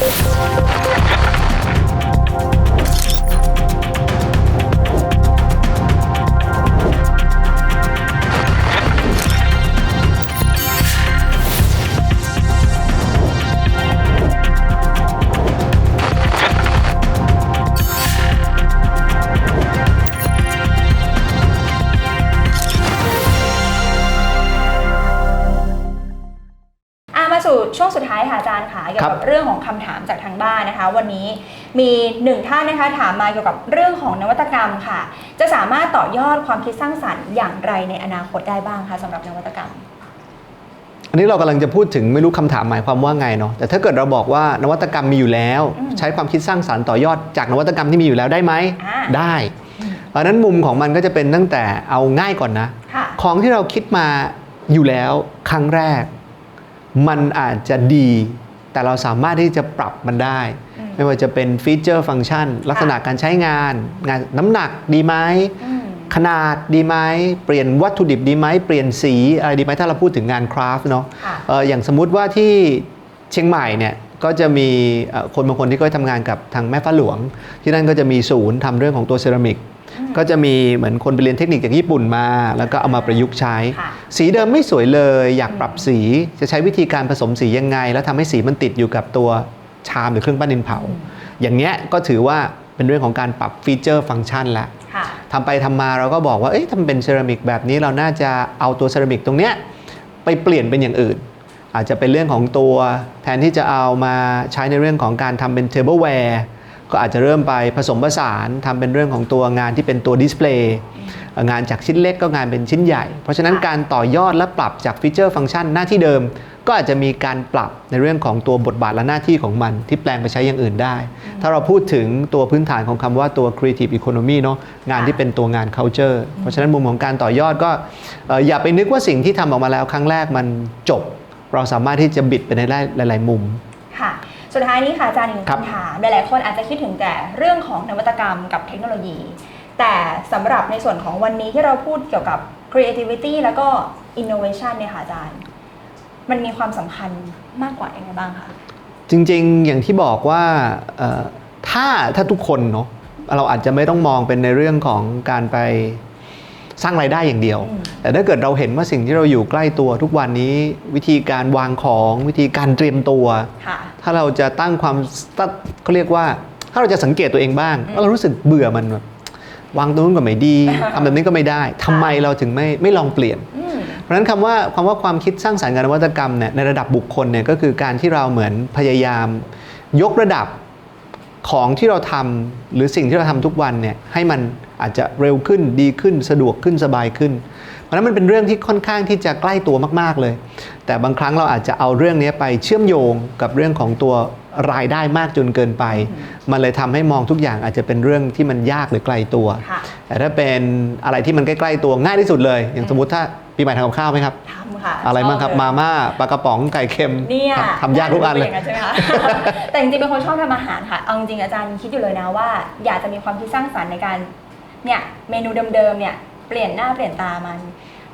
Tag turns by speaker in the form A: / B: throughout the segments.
A: Thank you. ช่วงสุดท้ายค่ะอาจารย์ค่ะเกี่ยว
B: ครั
A: กับบเรื่องของคำถามจากทางบ้านนะคะ วันนี้มีหนึ่งท่านนะคะถามมาเกี่ยวกับเรื่องของนวัตกรรมค่ะ จะสามารถต่อยอดความคิดสร้างสรรค์อย่างไรในอนาคตได้บ้างคะสำหรับนวัตกรรม
B: อันนี้เรากำลังจะพูดถึงไม่รู้คำถามหมายความว่าไงเนาะแต่ถ้าเกิดเราบอกว่านวัตกรรมมีอยู่แล้ว
A: อืม
B: ใช้ความคิดสร้างสารรค์ต่อยอดจากนวัตกรรมที่มีอยู่แล้วได้ไหม
A: อ่า
B: ได้เพราะฉะนั้นมุมของมันก็จะเป็นตั้งแต่เอาง่ายก่อนนะ
A: ค่ะ
B: ของที่เราคิดมาอยู่แล้วครั้งแรก มันอาจจะดี แต่เราสามารถที่จะปรับมันได้
A: อืม
B: ไม่ว่าจะเป็นฟีเจอร์ฟังก์ชัน ลักษณะการใช้งาน งานน้ำหนักดีไหม
A: อืม
B: ขนาดดีไหมเปลี่ยนวัตถุดิบดีไหมเปลี่ยนสีอะไรดีไหมถ้าเราพูดถึงงานคราฟต์เนาะ
A: ค่ะ
B: เอ่ออย่างสมมุติว่าที่เชียงใหม่เนี่ย ก็จะมีเอ่อคนบางคนที่ก็ทำงานกับทางแม่ฟ้าหลวง ที่นั่นก็จะมีศูนย์ทำเรื่องของตัวเซรามิก
A: อืม
B: ก็จะมีเหมือนคนไปเรียนเทคนิคจากญี่ปุ่นมา แล้วก็เอามาประยุกต์ใช้
A: ค่ะ
B: สีเดิมไม่สวยเลย อยากปรับสีจะใช้วิธีการผสมสียังไง แล้วทำให้สีมันติดอยู่กับตัวชามหรือเครื่องปั้นดินเผา อย่างเงี้ยก็ถือว่าเป็นเรื่องของการปรับฟีเจอร์ฟังก์ชันละ
A: ค่ะ
B: ทำไปทำมาเราก็บอกว่า เอ้ยทำเป็นเซรามิกแบบนี้เราน่าจะเอาตัวเซรามิกตรงเนี้ยไปเปลี่ยนเป็นอย่างอื่น อาจจะเป็นเรื่องของตัวแทนที่จะเอามาใช้ในเรื่องของการทำเป็นเทเบิลแวร์ก็อาจจะเริ่มไปผสมผสานทำเป็นเรื่องของตัวงานที่เป็นตัวดิสเพลย์งานจากชิ้นเล็กก็งานเป็นชิ้นใหญ่ เพราะฉะนั้นการต่อยอดและปรับจากฟีเจอร์ฟังก์ชันหน้าที่เดิม ก็อาจจะมีการปรับในเรื่องของตัวบทบาทและหน้าที่ของมัน ที่แปลงไปใช้อย่างอื่นได้ ถ้าเราพูดถึงตัวพื้นฐานของคำว่าตัว creative economy เนาะงานที่เป็นตัวงาน culture เพราะฉะนั้นมุมของการต่อยอดก็อย่าไปนึกว่าสิ่งที่ทำออกมาแล้วครั้งแรกมันจบ เราสามารถที่จะบิดไปในได้หลาย ๆ มุม
A: ค่ะสุดท้ายนี้ค่ะอาจารย์อีกหนึ่ง
B: ครับ
A: คำถามหลายๆคนอาจจะคิดถึงแต่เรื่องของนวัตกรรมกับเทคโนโลยี แต่สำหรับในส่วนของวันนี้ที่เราพูดเกี่ยวกับ creativity แล้วก็ innovation เนี่ยค่ะอาจารย์ มันมีความสำคัญมากกว่ายังไงบ้างคะ
B: จริง ๆ อย่างที่บอกว่าเอ่อถ้าถ้าทุกคนเนาะเราอาจจะไม่ต้องมองเป็นในเรื่องของการไป สร้างรายได้อย่างเดียว
A: อืม
B: แต่ถ้าเกิดเราเห็นว่าสิ่งที่เราอยู่ใกล้ตัวทุกวันนี้วิธีการวางของวิธีการเตรียมตัว
A: ค่ะ
B: ถ้าเราจะตั้งความตั้งเขาเรียกว่า ถ้าเราจะสังเกตตัวเองบ้างว่าเรารู้สึกเบื่อมันแบบวางตรงนู้นก็ไม่ดีทำแบบนี้ก็ไม่ได้ทำไมเราถึงไม่ไม่ลองเปลี่ยน
A: อืม
B: เพราะฉะนั้นคำว่าความว่าความคิดสร้างสรรค์กับนวัตกรรมเนี่ยในระดับบุคคลเนี่ยก็คือการที่เราเหมือนพยายาม ยกระดับของที่เราทำหรือสิ่งที่เราทำทุกวันเนี่ยให้มัน อาจจะเร็วขึ้นดีขึ้นสะดวกขึ้นสบายขึ้น เพราะฉะนั้นมันเป็นเรื่องที่ค่อนข้างที่จะใกล้ตัวมาก ๆเลย แต่บางครั้งเราอาจจะเอาเรื่องนี้ไปเชื่อมโยงกับเรื่องของตัวรายได้มากจนเกินไป มันเลยทำให้มองทุกอย่างอาจจะเป็นเรื่องที่มันยากหรือไกลตัว
A: ค่ะ
B: แต่ถ้าเป็นอะไรที่มันใกล้ๆตัวง่ายที่สุดเลย อย่างสมมติถ้าปีใหม่ทำกับข้าวไหมครับ
A: ทำค่ะ
B: อะไรบ้างครับ
A: ชอ
B: มา
A: เลย
B: ม่าปลากระป๋องไก่เค็ม
A: เนี่ย
B: ทำยากทุกอันเลยา
A: งใช่ไหมคะแต่จริงๆเป็นคนชอบทำอาหารค่ะเอาจริงๆอาจารย์คิดอยู่เลยนะว่า อยากจะมีความคิดสร้างสรรค์ในการ เนี่ยเมนูเดิมๆเนี่ยเปลี่ยนหน้าเปลี่ยนตามัน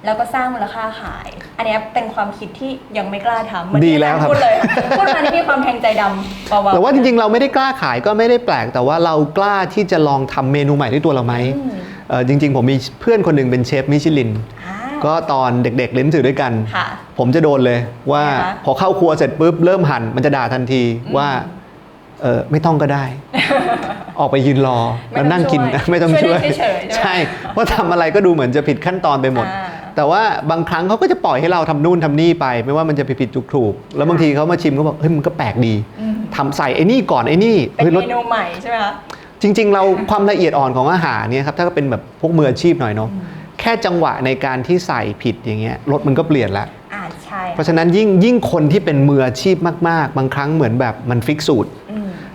A: แล้วก็สร้างมูลค่าขาย อันเนี้ยเป็นความคิดที่ยังไม่กล้าทำเหมือน
B: ดี
A: ที่
B: แล้วครับ
A: พูดเลยพูดมานี่มีความแทงใจดำเบาๆ
B: แต่ว่าจริงๆ เราไม่ได้กล้าขายก็ไม่ได้แปลก แต่ว่าเรากล้าที่จะลองทำเมนูใหม่ด้วยตัวเราไหม
A: อืม
B: เอ่อจริง ๆ ผมมีเพื่อนคนหนึ่งเป็นเชฟมิชลิน
A: อ่า
B: ก็ตอนเด็กๆเรียนหนังสือด้วยกัน
A: ค่ะ
B: ผมจะโดนเลยว่า
A: ไงคะ
B: พอเข้าครัวเสร็จปุ๊บเริ่มหั่นมันจะด่าทันที
A: อืม
B: ว่า เออไม่ต้องก็ได้ ออกไปยืนรอ
A: ไม่
B: แล้ว
A: ต้อง
B: นั่งกิน
A: ช่วย
B: ไม่ต้อง
A: ช่
B: ช่
A: ว
B: วยย
A: ได้เฉยๆใช่ไหม
B: ใช่เพราะทำอะไรก็ดูเหมือนจะผิดขั้นตอนไปหมด
A: อ่า
B: แต่ว่าบางครั้งเขาก็จะปล่อยให้เราทำนู่นทำนี่ไป ไม่ว่ามันจะผิดๆถูกๆแล้วบางทีเขามาชิมเขาบอกเฮ้ยมันก็แปลกดี
A: อืม
B: ทำใส่ไอ้นี่ก่อนไอ้นี่
A: เป็น
B: เฮ้ยรส
A: เมนูใหม่ใช่ไหมคะ
B: จริง ๆ เราความละเอียดอ่อนของอาหารเนี่ยครับถ้าเป็นแบบพวกมืออาชีพหน่อยเนาะแค่จังหวะในการที่ใส่ผิดอย่างเงี้ยรสมันก็เปลี่ยนแล้ว
A: อ่าใช่
B: เพราะฉะนั้นยิ่งยิ่งคนที่เป็นมืออาชีพมาก ๆ บางครั้งเหมือนแบบมันฟิกสูตร
A: อืม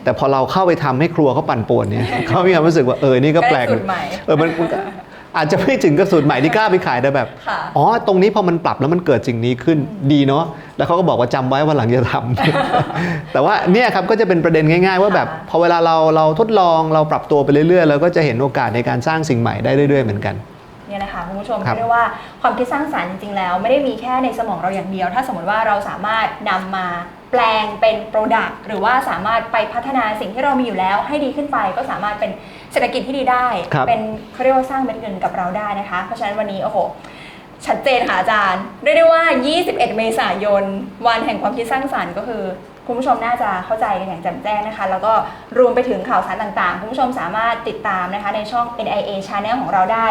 B: แต่พอเราเข้าไปทำให้ครัวเขาปั่นป่วนเนี่ยเขามีความรู้สึกว่าเออนี่ก็แปลก
A: ได้สูตรใหม่
B: เออมันมันก็อาจจะไม่ถึงกับสูตรใหม่ที่กล้าไปขายแต่แบบ
A: ค่ะ
B: อ๋อ ตรงนี้พอมันปรับแล้วมันเกิดสิ่งนี้ขึ้นดีเนาะ แล้วเขาก็บอกว่าจำไว้ว่าหลังจะทำแต่ว่าเนี่ยครับก็จะเป็นประเด็นง่าย ๆ ว่าแบบ
A: ค่ะ
B: พอเวลาเราเราทดลองเราปรับตัวไปเรื่อยๆเราก็จะเห็นโอกาสในการสร้างสิ่งใหม่ได้เรื่อยๆเหมือนกัน
A: เนี่ยนะคะคุณผู้ชม
B: ครับ
A: เรียกได้ว่าความคิดสร้างสรรค์จริง ๆ แล้ว ไม่ได้มีแค่ในสมองเราอย่างเดียว ถ้าสมมติว่าเราสามารถนำมาแปลงเป็นโปรดักต์หรือว่าสามารถไปพัฒนาสิ่งที่เรามีอยู่แล้ว ให้ดีขึ้นไปก็สามารถเป็นเศรษฐกิจที่ดีได้
B: ครับ
A: เป็นเขาเรียกว่าสร้างเม็ดเงินกับเราได้นะคะ เพราะฉะนั้นวันนี้โอ้โห ชัดเจนค่ะอาจารย์เรียกได้ว่า 21 เมษายน วันแห่งความคิดสร้างสรรค์ก็คือ คุณผู้ชมน่าจะเข้าใจกันอย่างแจ่มแจ้งนะคะ แล้วก็รวมไปถึงข่าวสารต่างๆ คุณผู้ชมสามารถติดตามนะคะในช่อง NIA Channel ของเราได้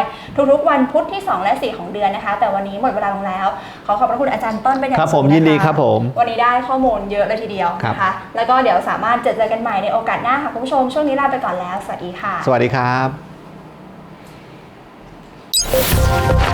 A: ทุกๆ วันพุธที่ 2 และ 4 ของเดือนนะคะ แต่วันนี้หมดเวลาลงแล้ว ขอขอบพระคุณอาจารย์ต้นเป็นอย่าง
B: ครับ
A: สู
B: ผม
A: งะะ
B: ยินดีครับผม
A: วันนี้ได้ข้อมูลเยอะเลยทีเดียว
B: ครับ
A: นะคะแล้วก็เดี๋ยวสามารถเจอเจอกันใหม่ในโอกาสหน้าค่ะคุณผู้ชมช่วงนี้ลาไปก่อนแล้ว สวัสดีค่ะ
B: สวัสดีครับ